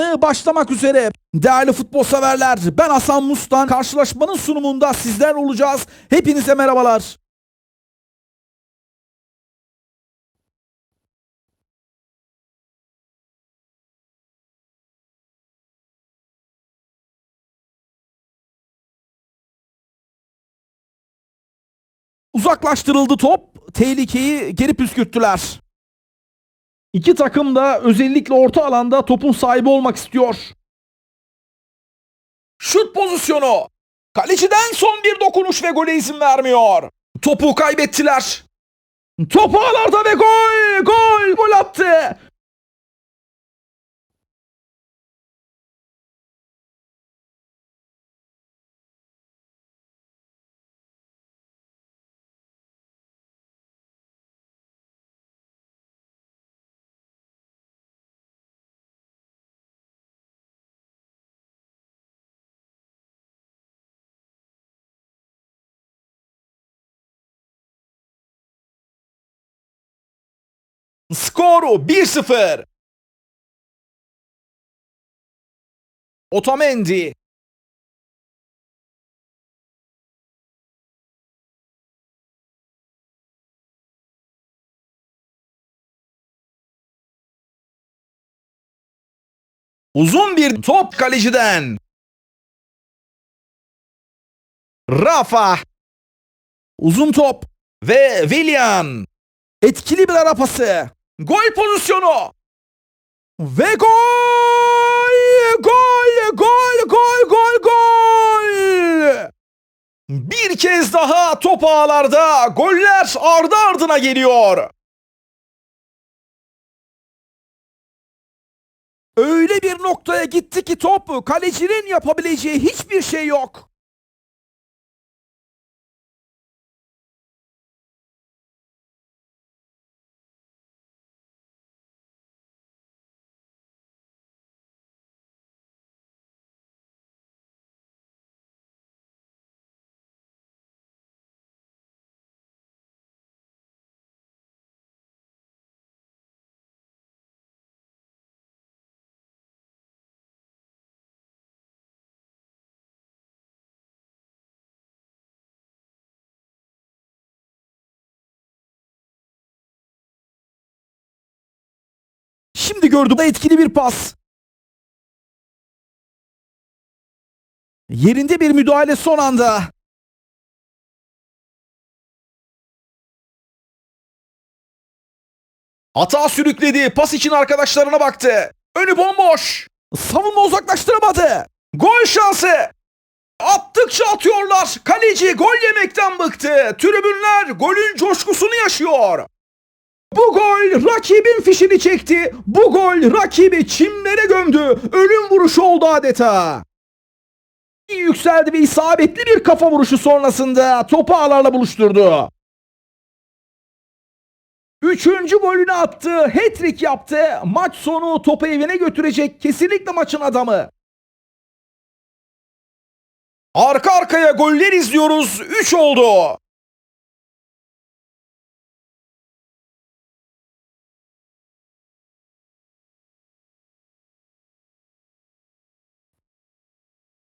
anı başlamak üzere. Değerli futbol severler, ben Hasan Mustan. Karşılaşmanın sunumunda sizler olacağız. Hepinize merhabalar. Uzaklaştırıldı top. Tehlikeyi geri püskürttüler. İki takım da özellikle orta alanda topun sahibi olmak istiyor. Şut pozisyonu. Kaleciden son bir dokunuş ve gole izin vermiyor. Topu kaybettiler. Top ağlarda ve gol! Gol! Gol attı. Skoru 1-0. Otamendi. Uzun bir top kaleciden. Rafa. Uzun top. Ve Willian. Etkili bir ara pası. Gol pozisyonu. Ve gol! Gol! Gol! Gol! Gol! Gol! Bir kez daha top ağlarda goller ardı ardına geliyor. Öyle bir noktaya gitti ki top kalecinin yapabileceği hiçbir şey yok. Şimdi gördüm da etkili bir pas. Yerinde bir müdahale son anda. Hata sürükledi. Pas için arkadaşlarına baktı. Önü bomboş. Savunma uzaklaştıramadı. Gol şansı. Attıkça atıyorlar. Kaleci gol yemekten bıktı. Tribünler golün coşkusunu yaşıyor. Bu gol rakibin fişini çekti. Bu gol rakibi çimlere gömdü. Ölüm vuruşu oldu adeta. Yükseldi ve isabetli bir kafa vuruşu sonrasında topu ağlarla buluşturdu. Üçüncü golünü attı. Hat-trick yaptı. Maç sonu topu evine götürecek kesinlikle maçın adamı. Arka arkaya goller izliyoruz. 3 oldu.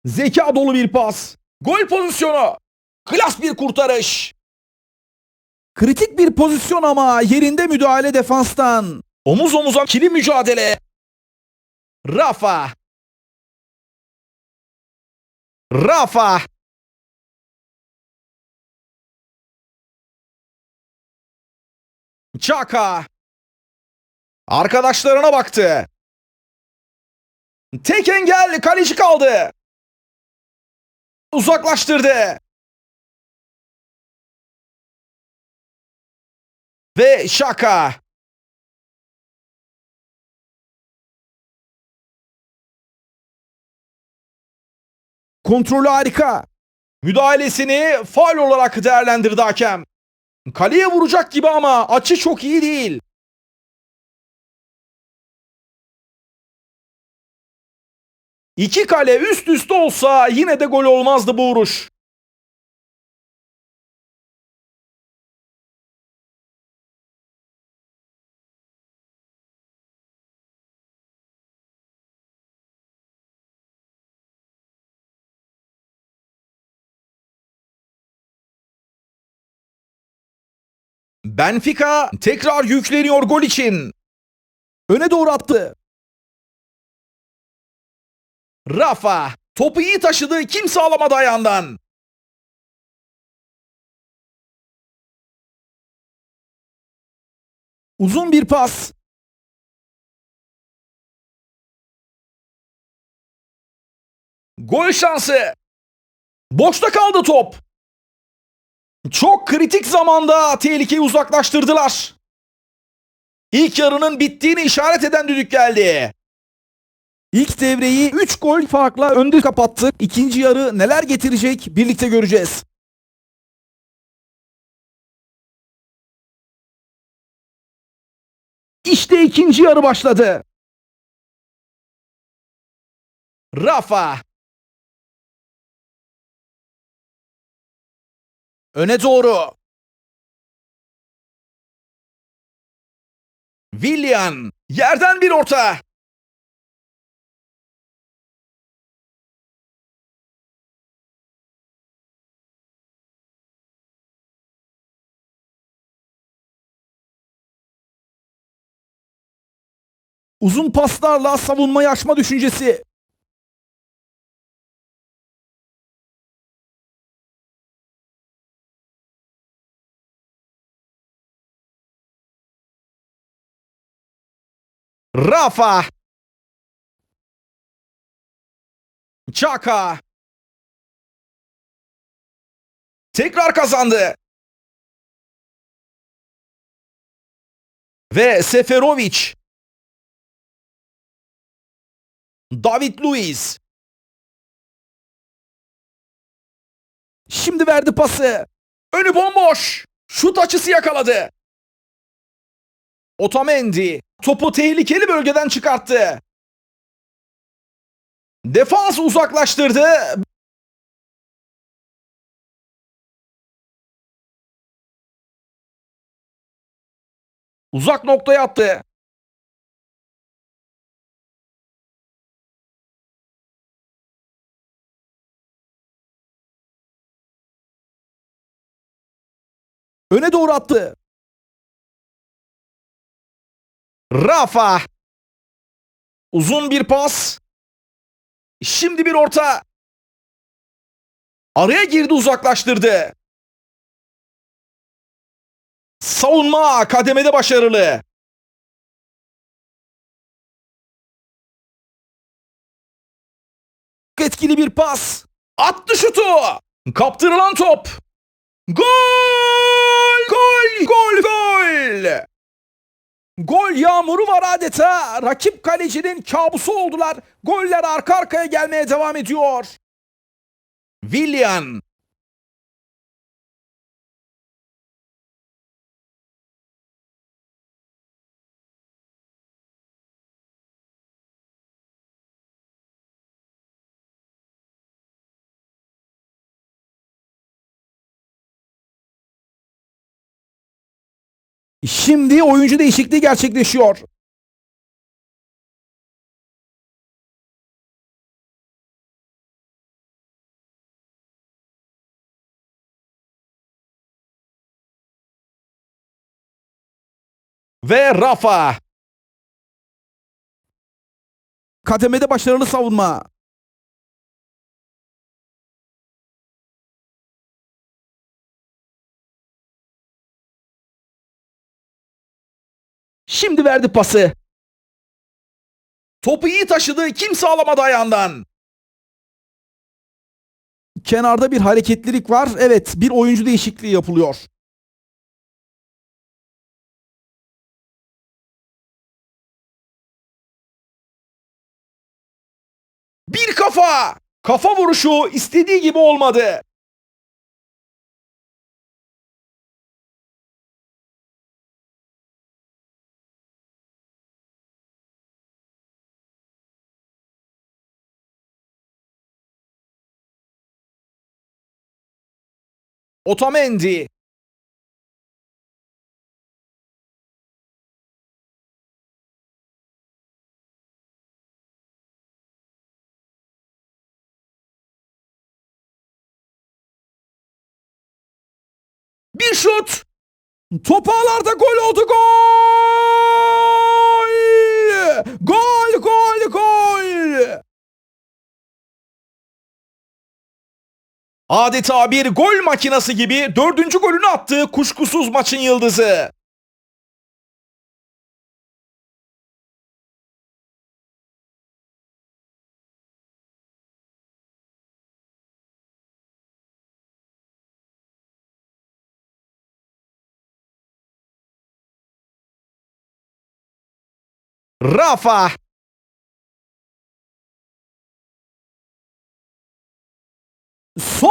Zeka dolu bir pas. Gol pozisyonu. Klas bir kurtarış. Kritik bir pozisyon ama yerinde müdahale defanstan. Omuz omuza kili mücadele. Rafa. Rafa. Çaka. Arkadaşlarına baktı. Tek engel kaleci kaldı. Uzaklaştırdı. Ve Şaka. Kontrolü harika. Müdahalesini faul olarak değerlendirdi hakem. Kaleye vuracak gibi ama açı çok iyi değil. İki kale üst üste olsa yine de gol olmazdı bu vuruş. Benfica tekrar yükleniyor gol için. Öne doğru attı. Rafa topu iyi taşıdı. Kimse alamadı ayağından. Uzun bir pas. Gol şansı. Boşta kaldı top. Çok kritik zamanda tehlikeyi uzaklaştırdılar. İlk yarının bittiğini işaret eden düdük geldi. İlk devreyi 3 gol farkla önde kapattık. İkinci yarı neler getirecek birlikte göreceğiz. İşte ikinci yarı başladı. Rafa. Öne doğru. Willian. Yerden bir orta. Uzun paslarla savunmayı aşma düşüncesi. Rafa. Çaka. Tekrar kazandı. Ve Seferovic. David Luiz. Şimdi verdi pası. Önü bomboş. Şut açısı yakaladı. Otamendi topu tehlikeli bölgeden çıkarttı. Defans uzaklaştırdı. Uzak noktaya attı. Öne doğru attı. Rafa. Uzun bir pas. Şimdi bir orta. Araya girdi uzaklaştırdı. Savunma kademede başarılı. Etkili bir pas. Attı şutu. Kaptırılan top. Gol! Gol! Gol! Gol! Gol yağmuru var adeta. Rakip kalecinin kabusu oldular. Goller arka arkaya gelmeye devam ediyor. Willian. Şimdi oyuncu değişikliği gerçekleşiyor. Ve Rafa. Kademede başarılı savunma. Şimdi verdi pası. Topu iyi taşıdı. Kimse alamadı ayağından. Kenarda bir hareketlilik var. Evet, bir oyuncu değişikliği yapılıyor. Bir kafa. Kafa vuruşu istediği gibi olmadı. Otamendi. Bir şut. Top ağlarda gol oldu! Gol gol gol! Adeta bir gol makinası gibi dördüncü golünü attı kuşkusuz maçın yıldızı. Rafa.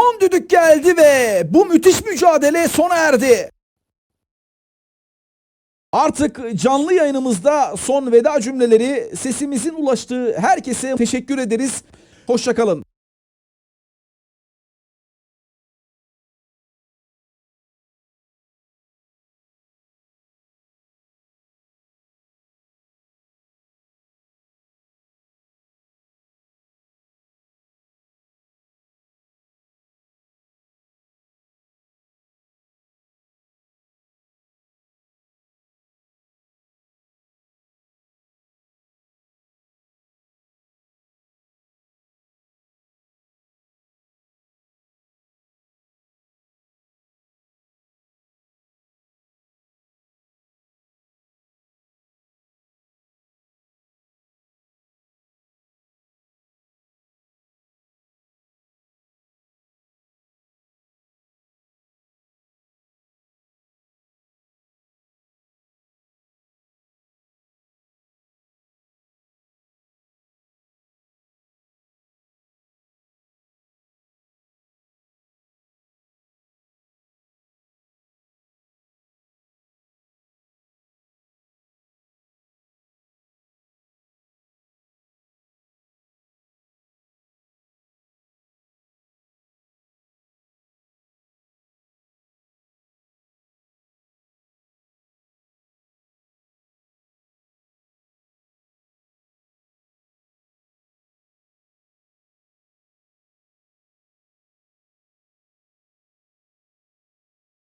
Son düdük geldi ve bu müthiş mücadele sona erdi. Artık canlı yayınımızda son veda cümleleri sesimizin ulaştığı herkese teşekkür ederiz. Hoşçakalın.